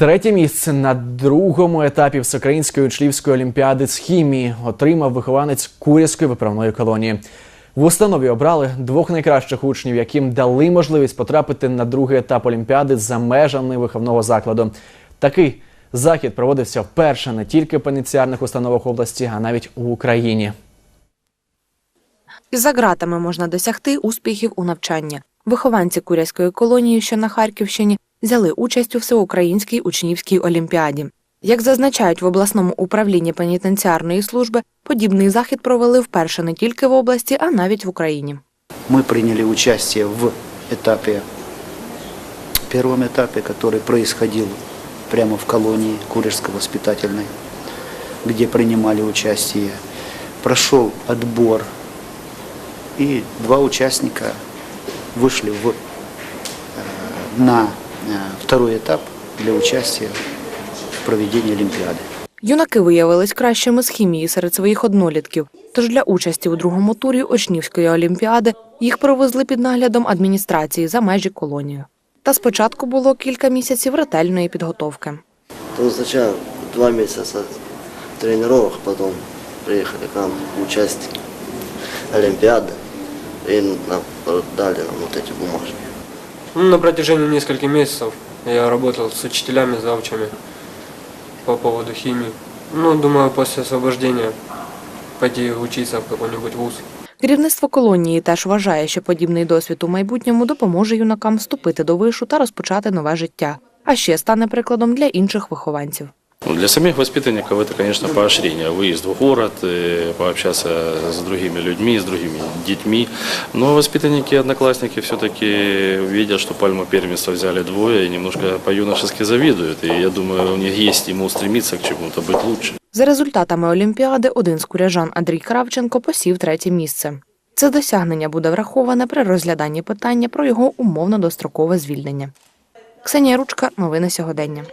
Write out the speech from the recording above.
Третє місце на другому етапі Всеукраїнської учнівської олімпіади з хімії отримав вихованець Курівської виправної колонії. В установі обрали двох найкращих учнів, яким дали можливість потрапити на другий етап олімпіади за межами виховного закладу. Такий захід проводився вперше не тільки в пеніціарних установах області, а навіть у Україні. Із-за ґратами можна досягти успіхів у навчанні. Вихованці Куряської колонії, що на Харківщині, взяли участь у всеукраїнській учнівській олімпіаді. Як зазначають в обласному управлінні пенітенціарної служби, подібний захід провели вперше не тільки в області, а навіть в Україні. Мы приняли участие в этапе, первом этапе, который происходил прямо в колонии Курежско-воспитательной, где принимали участие. Прошел отбор, и два участника вышли в, э, на э, второй этап для участия в проведении Олимпиады. Юнаки виявились кращими з хімії серед своїх однолітків. Тож для участі у другому турі учнівської олімпіади їх провезли під наглядом адміністрації за межі колонії. Та спочатку було кілька місяців ретельної підготовки. Ну, сначала два месяца тренировок, потом приехали к нам участники Олимпиады и нам дали нам вот эти бумажки. Ну, на протяжении нескольких месяцев я работал с учителями, завчами по поводу химии. Ну, думаю, после освобождения пойти учиться в какой-нибудь вуз. Керівництво колонії теж вважає, що подібний досвід у майбутньому допоможе юнакам вступити до вишу та розпочати нове життя, а ще стане прикладом для інших вихованців. Ну, Для самих воспитанников это, конечно, поощрение. Выезд в город, э, пообщаться с другими людьми, с другими детьми. Но воспитанники и одноклассники все-таки видят, что пальму первенства взяли двое и немножко по-юношески завидуют. И я думаю, у них есть стимул стремиться к чему-то, быть лучше. За результатами Олімпіади один з куряжан Андрій Кравченко посів третє місце. Це досягнення буде враховане при розгляданні питання про його умовно дострокове звільнення. Ксенія Ручка, новини сьогодення.